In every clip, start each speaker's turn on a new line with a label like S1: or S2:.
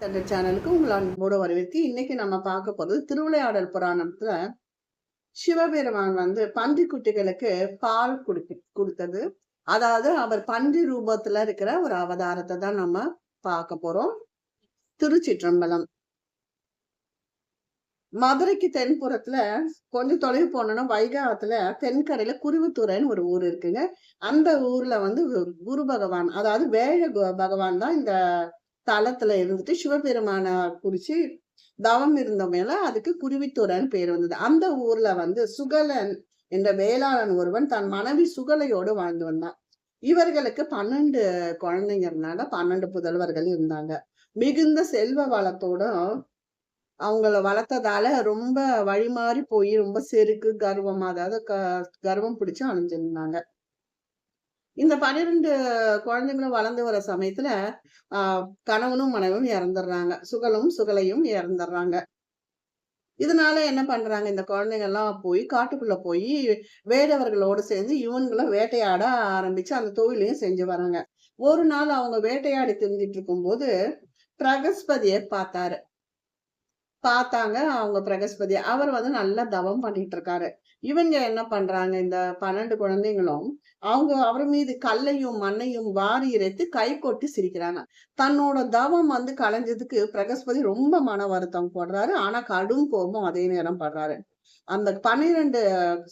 S1: Thunder சேனலுக்கு உங்களை அன்போடு வரவேற்று இன்னைக்கு நம்ம பார்க்க போறது திருவிளையாடல் புராணத்துல சிவபெருமான் வந்து பன்றி குட்டிகளுக்கு பால் குடுக்க கொடுத்தது. அதாவது அவர் பன்றி ரூபத்துல இருக்கிற ஒரு அவதாரத்தை தான் நம்ம பார்க்க போறோம். திருச்சிற்றம்பலம். மதுரைக்கு தென்புறத்துல கொஞ்சம் தொலைவு போனோம்னா வைகாத்துல தென்கரையில குருவித்துறைன்னு ஒரு ஊர் இருக்குங்க. அந்த ஊர்ல வந்து குரு பகவான் அதாவது வேழ பகவான் தான் இந்த தளத்துல இருந்துட்டு சிவபெருமான குறிச்சு தவம் இருந்த மேல அதுக்கு குருவித்துறைன்னு பேர் வந்தது. அந்த ஊர்ல வந்து சுகலன் என்ற வேளாளன் ஒருவன் தன் மனைவி சுகலையோடு வாழ்ந்து வந்தான். இவர்களுக்கு பன்னெண்டு குழந்தைங்கிறதுனால பன்னெண்டு புதல்வர்கள் இருந்தாங்க. மிகுந்த செல்வ வளத்தோட அவங்கள வளர்த்ததால ரொம்ப வழிமாறி போய் ரொம்ப செருக்கு கர்வம் அதாவது க கர்வம் பிடிச்சு அணிஞ்சிருந்தாங்க. இந்த பன்னிரெண்டு குழந்தைங்களும் வளர்ந்து வர சமயத்துல ஆஹ் கணவனும் மனைவியும் இறந்துடுறாங்க. சுகலும் சுகலையும் இறந்துடுறாங்க. இதனால என்ன பண்றாங்க? இந்த குழந்தைங்க எல்லாம் போய் காட்டுக்குள்ள போய் வேடவர்களோடு சேர்ந்து இவன்களை வேட்டையாட ஆரம்பிச்சு அந்த தொழிலையும் செஞ்சு வராங்க. ஒரு நாள் அவங்க வேட்டையாடி திருந்திட்டு இருக்கும்போது பிரகஸ்பதியை பார்த்தாரு. பார்த்தாங்க அவங்க பிரகஸ்பதி அவர் வந்து நல்லா தவம் பண்ணிட்டு இருக்காரு. இவங்க என்ன பண்றாங்க? இந்த பன்னெண்டு குழந்தைங்களும் அவங்க அவர் மீது கல்லையும் மண்ணையும் வாரி இறைத்து கை கொட்டி சிரிக்கிறாங்க. தன்னோட தவம் வந்து கலைஞ்சதுக்கு பிரகஸ்பதி ரொம்ப மன வருத்தம் போடுறாரு. ஆனா கடும் கோபம் அதே நேரம் படுறாரு. அந்த பன்னிரண்டு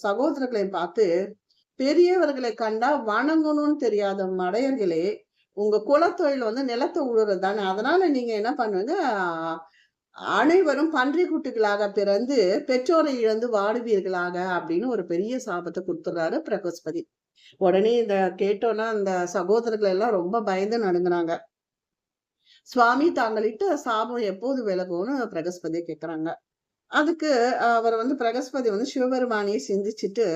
S1: சகோதரர்களையும் பார்த்து பெரியவர்களை கண்டா வணங்கணும்னு தெரியாத மடையர்களே உங்க குலத்தொழில் வந்து நிலத்தை உழுறது தானே அதனால நீங்க என்ன பண்ணுவீங்க அனைவரும் பன்றி குட்டிகளாக பிறந்து பெற்றோரை இழந்து வாடுவீர்களாக அப்படின்னு ஒரு பெரிய சாபத்தை கொடுத்துறாரு பிரகஸ்பதி. உடனே இந்த கேட்டோன்னா அந்த சகோதரர்கள் எல்லாம் ரொம்ப பயந்து நடுங்குறாங்க. சுவாமி தாங்களிட்ட சாபம் எப்போது விலகும்னு பிரகஸ்பதி கேட்குறாங்க அதுக்கு அவர் வந்து பிரகஸ்பதி வந்து சிவபெருமானியை சிந்திச்சுட்டு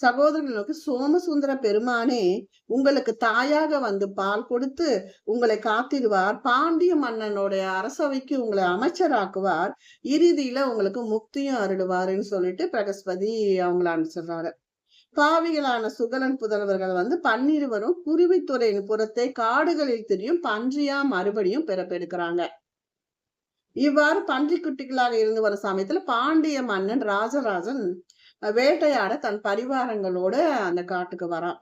S1: சகோதரர்களுக்கு சோமசுந்தர பெருமானே உங்களுக்கு தாயாக வந்து பால் கொடுத்து உங்களை காத்திடுவார். பாண்டிய மன்னனுடைய அரசவைக்கு உங்களை அமைச்சராக்குவார். இறுதியில உங்களுக்கு முக்தியும் அருடுவாருன்னு சொல்லிட்டு பிரகஸ்பதி அவங்கள அனுப்பிச்சிடுறாரு. பாவிகளான சுகலன் புதல்வர்கள் வந்து பன்னிருவரும் குருவித்துறையின் புறத்தை காடுகளில் தெரியும் பன்றியா மறுபடியும் பிறப்பெடுக்கிறாங்க இவ்வாறு பன்றி குட்டிகளாக இருந்து வர சமயத்துல பாண்டிய மன்னன் ராஜராஜன் வேட்டையாட தன் பரிவாரங்களோட அந்த காட்டுக்கு வரான்.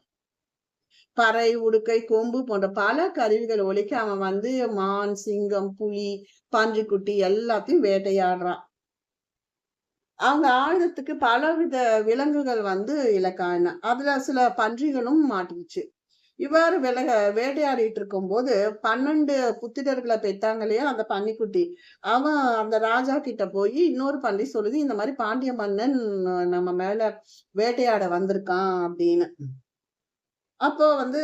S1: பறை உடுக்கை கொம்பு போன்ற பல கருவிகள் ஒழிக்க அவன் வந்து மான் சிங்கம் புலி பன்றிக்குட்டி எல்லாத்தையும் வேட்டையாடுறான். அவங்க ஆயுதத்துக்கு பலவித விலங்குகள் வந்து இலக்கான அதுல சில பன்றிகளும் மாட்டிக்கிச்சு. இவ்வாறு விலக வேட்டையாடிட்டு இருக்கும்போது பன்னெண்டு புத்திரர்களை பெத்தாங்க இல்லையா அந்த பன்னிக்குட்டி. அவன் அந்த ராஜா கிட்ட போய் இன்னொரு பன்றி சொல்லுது இந்த மாதிரி பாண்டிய மன்னன் நம்ம மேல வேட்டையாட வந்திருக்கான் அப்படின்னு. அப்போ வந்து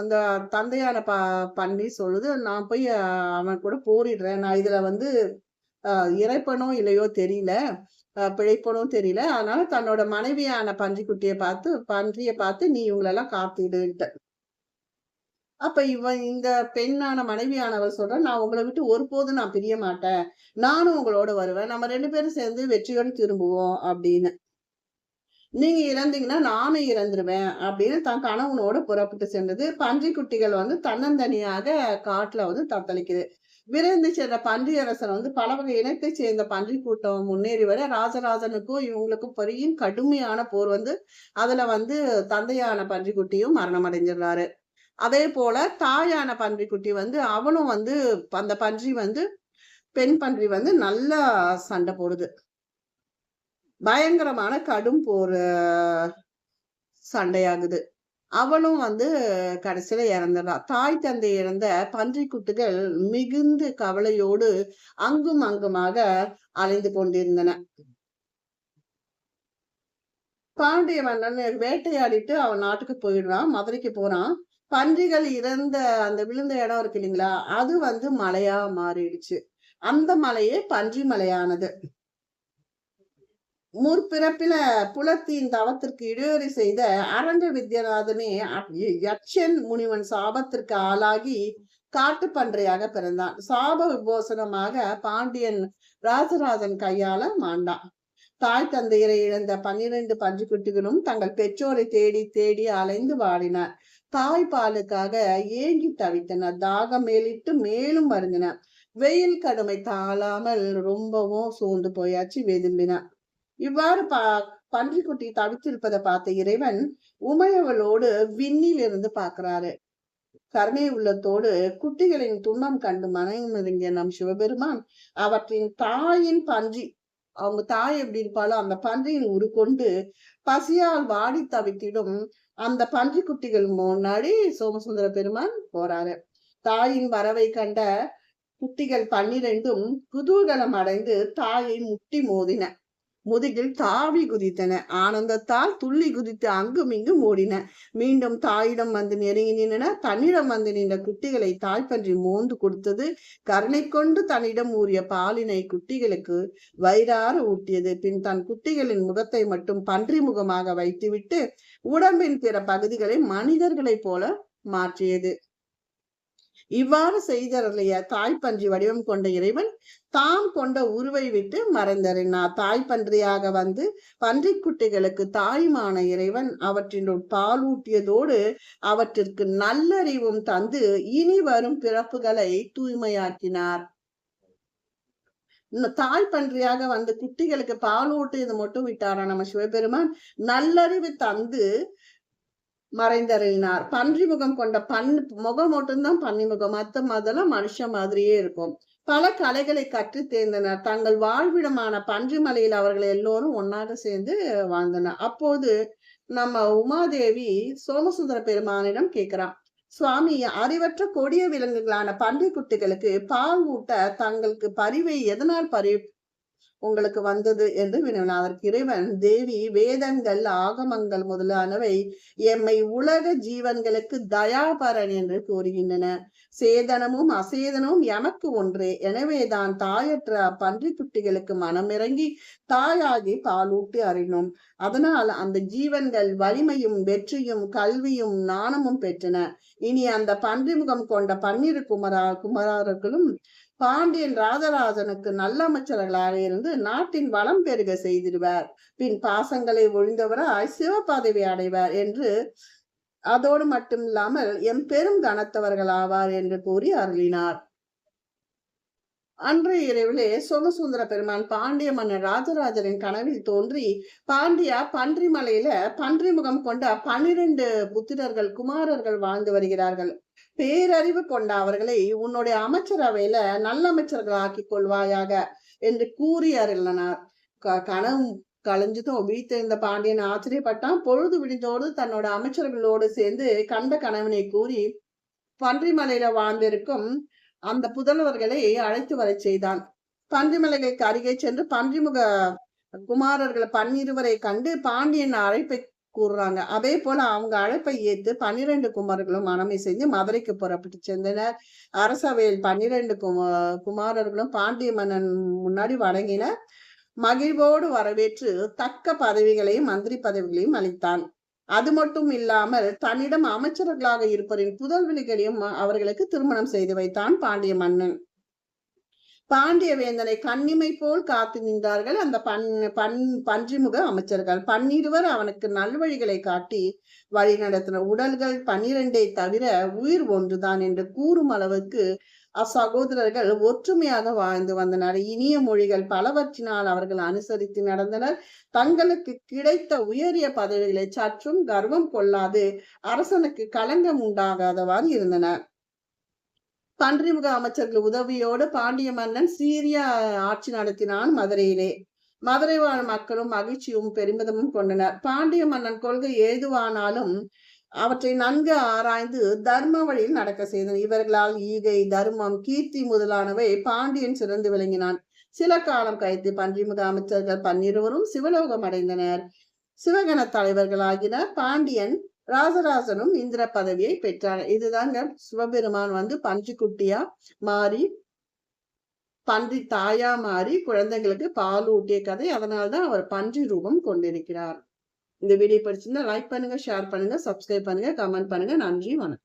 S1: அந்த தந்தையான ப பன்றி சொல்லுது நான் போய் அவன் கூட போரிடுறேன். நான் இதுல வந்து இறைப்பனோ இல்லையோ தெரியல. பிழைப்பனும் தெரியல. அதனால தன்னோட மனைவியான பன்றிக்குட்டியை பார்த்து பன்றியை பார்த்து நீ இவங்களெல்லாம் காத்திடுன்ட்டு அப்ப இவன் இந்த பெண்ணான மனைவியானவர் சொல்ற நான் உங்களை விட்டு ஒருபோதும் நான் பிரிய மாட்டேன். நானும் உங்களோட வருவேன். நம்ம ரெண்டு பேரும் சேர்ந்து வெற்றியோடு திரும்புவோம் அப்படின்னு. நீங்க இறந்தீங்கன்னா நானும் இறந்துருவேன் அப்படின்னு தன் கணவனோட புறப்பட்டு சென்றது. பன்றி குட்டிகள் வந்து தன்னந்தனியாக காட்டுல வந்து தத்தளிக்குது. விரைந்து சென்ற பன்றியரசன் வந்து பல வகை இனத்தைச் சேர்ந்த பன்றி கூட்டம் முன்னேறி வர ராஜராஜனுக்கும் இவங்களுக்கும் பெரியும் கடுமையான போர் வந்து அதுல வந்து தந்தையான பன்றிக்குட்டியும் மரணம் அடைஞ்சிடுறாரு அதே போல தாயான பன்றிக்குட்டி வந்து அவனும் வந்து அந்த பன்றி வந்து பெண் பன்றி வந்து நல்லா சண்டை போடுது. பயங்கரமான கடும் போர் சண்டையாகுது. அவளும் வந்து கடைசியில இறந்துடா தாய் தந்தை இறந்த பன்றிக்குட்டிகள் மிகுந்த கவலையோடு அங்கும் அங்குமாக அலைந்து கொண்டிருந்தன. பாண்டிய மன்னன் வேட்டையாடிட்டு அவன் நாட்டுக்கு போயிடுறான் மதுரைக்கு போறான். பன்றிகள் இறந்த அந்த விழுந்த இடம் இருக்கு இல்லைங்களா அது வந்து மலையா மாறிடுச்சு. அந்த மலையே பன்றி மலையானது. முற்பிறப்பில புலத்தின் தவத்திற்கு இடையூறு செய்த அரங்க வித்யநாதனே யக்ஷன் முனிவன் சாபத்திற்கு ஆளாகி காட்டு பன்றையாக பிறந்தான். சாப விபோசனமாக பாண்டியன் ராசராஜன் கையால மாண்டான். தாய் தந்தையரை இழந்த பன்னிரண்டு பன்றிக்குட்டிகளும் தங்கள் பெற்றோரை தேடி தேடி அலைந்து வாடினர். தாய் பாலுக்காக ஏங்கி தவித்தன தாகம் மேலிட்டு மேலும் வருந்தின. வெயில் கடுமை தாழாமல் ரொம்பவும் சூழ்ந்து போயாச்சு வெதும்பினார் இவ்வாறு பா பன்றிக்குட்டி தவித்திருப்பதை பார்த்த இறைவன் உமையவளோடு விண்ணில் இருந்து பார்க்கிறாரு. கருணை உள்ளத்தோடு குட்டிகளின் துன்பம் கண்டு மனம் நம் சிவபெருமான் அவற்றின் தாயின் பன்றி அவங்க தாய் எப்படி இருப்பாளோ அந்த பன்றியின் உரு கொண்டு பசியால் வாடி தவித்திடும் அந்த பன்றி குட்டிகள் முன்னாடி சோமசுந்தர பெருமான் போறாரு. தாயின் வரவை கண்ட குட்டிகள் பன்னிரண்டும் குதூகலம் அடைந்து தாயை முட்டி மோதின. முதுகில் தாவி குதித்தன. ஆனந்தத்தால் துள்ளி குதித்து அங்கும் இங்கும் ஓடின. மீண்டும் தாயிடம் வந்து நெருங்கி நின்றன. தன்னிடம் வந்து நின்ற குட்டிகளை தாய்ப்பன்றி மோந்து கொடுத்தது. கருணை கொண்டு தன்னிடம் ஊறிய பாலினை குட்டிகளுக்கு வயிறார ஊட்டியது. பின் தன் குட்டிகளின் முகத்தை மட்டும் பன்றி முகமாக வைத்துவிட்டு உடம்பின் பிற பகுதிகளை மனிதர்களைப் போல மாற்றியது. இவ்வாறு செய்தரலைய தாய்ப்பன்றி வடிவம் கொண்ட இறைவன் தாம் கொண்ட உருவை விட்டு மறைந்தறினார் தாய்ப்பன்றியாக வந்து பன்றி குட்டிகளுக்கு தாயுமான இறைவன் அவற்றினுள் பாலூட்டியதோடு அவற்றிற்கு நல்லறிவும் தந்து இனி வரும் பிறப்புகளை தூய்மையாக்கினார். தாய் பன்றியாக வந்து குட்டிகளுக்கு பால் இது மட்டும் விட்டாரா நம்ம சிவபெருமான்? நல்லறிவு தந்து மறைந்தறினார் பன்றி முகம் கொண்ட பன் முகம் மட்டும்தான் பன்னி முகம் மத்த அதெல்லாம் மனுஷன் மாதிரியே இருக்கும். பல கலைகளை கற்று தேர்ந்தனர். தங்கள் வாழ்விடமான பன்றி மலையில் அவர்கள் எல்லோரும் ஒன்னாக சேர்ந்து வாழ்ந்தனர். அப்போது நம்ம உமாதேவி சோமசுந்தர பெருமானிடம் கேட்கிறான் சுவாமி அறிவற்ற கொடிய விலங்குகளான பன்றி குட்டிகளுக்கு பால் ஊட்ட தங்களுக்கு பரிவை எதனால் பரி உங்களுக்கு வந்தது என்று வினவினார். அதற்கு இறைவன் தேவி வேதங்கள் ஆகமங்கள் முதலானவை எம்மை உலக ஜீவன்களுக்கு தயாபரன் என்று கூறுகின்றன. சேதனமும் அசேதனமும் எமக்கு ஒன்றே. எனவேதான் தாயற்ற பன்றி குட்டிகளுக்கு மனமிறங்கி தாயாகி பாலூட்டி அறினோம் அதனால் அந்த ஜீவன்கள் வலிமையும் வெற்றியும் கல்வியும் நாணமும் பெற்றன. இனி அந்த பன்றிமுகம் கொண்ட பன்னிரு குமரா குமரார்களும் பாண்டியன் ராஜராஜனுக்கு நல்ல அமைச்சர்களாக இருந்து நாட்டின் வளம் பெருக செய்திடுவார். பின் பாசங்களை ஒழிந்தவராய் சிவபதவி அடைவார் என்று அதோடு மட்டும் இல்லாமல் எம் பெரும் கனத்தவர்கள் ஆவார் என்று கூறி அருளினார். அன்றைய இரவிலே சோமசுந்தர பெருமான் பாண்டிய மன்னர் ராஜராஜரின் கனவில் தோன்றி பாண்டியா பன்றி மலையில பன்றி முகம் கொண்ட பன்னிரண்டு புத்திரர்கள் குமாரர்கள் வாழ்ந்து வருகிறார்கள். பேரறிவு கொண்ட அவர்களை உன்னுடைய அமைச்சரவையில நல்ல அமைச்சர்கள் ஆக்கி கொள்வாயாக என்று கூறி அருளினார். கனவு களைஞ்சதும் வீழ்த்திருந்த பாண்டியன் ஆச்சரியப்பட்டான். பொழுது விடிந்தோடு தன்னோட அமைச்சர்களோடு சேர்ந்து கண்ட கணவனை கூறி பன்றிமலையில வாழ்ந்திருக்கும் அந்த புதல்வர்களை அழைத்து வர செய்தான். பன்றிமலைகளுக்கு அருகே சென்று பன்றிமுக குமாரர்கள் பன்னிருவரை கண்டு பாண்டியன் அழைப்பை கூறுறாங்க. அதே போல அவங்க அழைப்பை ஏற்று பன்னிரண்டு குமாரர்களும் மனமை செஞ்சு மதுரைக்கு புறப்பட்டு சென்றனர். அரசவையில் பன்னிரண்டு குமா குமாரர்களும் பாண்டிய மன்னன் முன்னாடி வணங்கின மகிழ்வோடு வரவேற்று தக்க பதவிகளையும் மந்திரி பதவிகளையும் அளித்தான். அது மட்டும் இல்லாமல் தன்னிடம் அமைச்சர்களாக இருப்பரின் புதல்விலிகளையும் அவர்களுக்கு திருமணம் செய்து வைத்தான் பாண்டிய மன்னன். பாண்டிய வேந்தனை கண்ணிமை போல் காத்து நின்றார்கள் அந்த பன் பன் பன்றிமுக அமைச்சர்கள். பன்னிருவர் அவனுக்கு நல்வழிகளை காட்டி வழி நடத்தின உடல்கள் பன்னிரண்டை தவிர உயிர் ஒன்றுதான் என்று கூறும் அளவுக்கு அச்சகோதரர்கள் ஒற்றுமையாக வாழ்ந்து வந்தனர். இனிய மொழிகள் பலவற்றினால் அவர்கள் அனுசரித்து நடந்தனர். தங்களுக்கு கிடைத்த உயரிய பதவிகளை சற்றும் கர்வம் கொள்ளாது அரசனுக்கு களங்கம் உண்டாகாதவாறு இருந்தனர் பன்றிமுக அமைச்சர்கள் உதவியோடு பாண்டிய மன்னன் சீரிய ஆட்சி நடத்தினான் மதுரையிலே. மதுரை வாழ் மக்களும் மகிழ்ச்சியும் பெருமிதமும் கொண்டனர். பாண்டிய மன்னன் கொள்கை ஏதுவானாலும் அவற்றை நன்கு ஆராய்ந்து தர்ம வழியில் நடக்க செய்தனர். இவர்களால் ஈகை தர்மம் கீர்த்தி முதலானவை பாண்டியன் சிறந்து விளங்கினான். சில காலம் கழித்து பன்றிமுக அமைச்சர்கள் பன்னிருவரும் சிவலோகம் அடைந்தனர் சிவகண தலைவர்களாகினர். பாண்டியன் ராஜராஜனும் இந்திர பதவியை பெற்றார். இதுதாங்க சிவபெருமான் வந்து பன்றி குட்டியா மாறி பன்றி தாயா மாறி குழந்தைங்களுக்கு பால் ஊட்டிய கதை. அதனால்தான் அவர் பன்றி ரூபம் கொண்டிருக்கிறார். இந்த வீடியோ பிடிச்சிருந்தா லைக் பண்ணுங்க ஷேர் பண்ணுங்க சப்ஸ்கிரைப் பண்ணுங்க கமெண்ட் பண்ணுங்க. நன்றி வணக்கம்.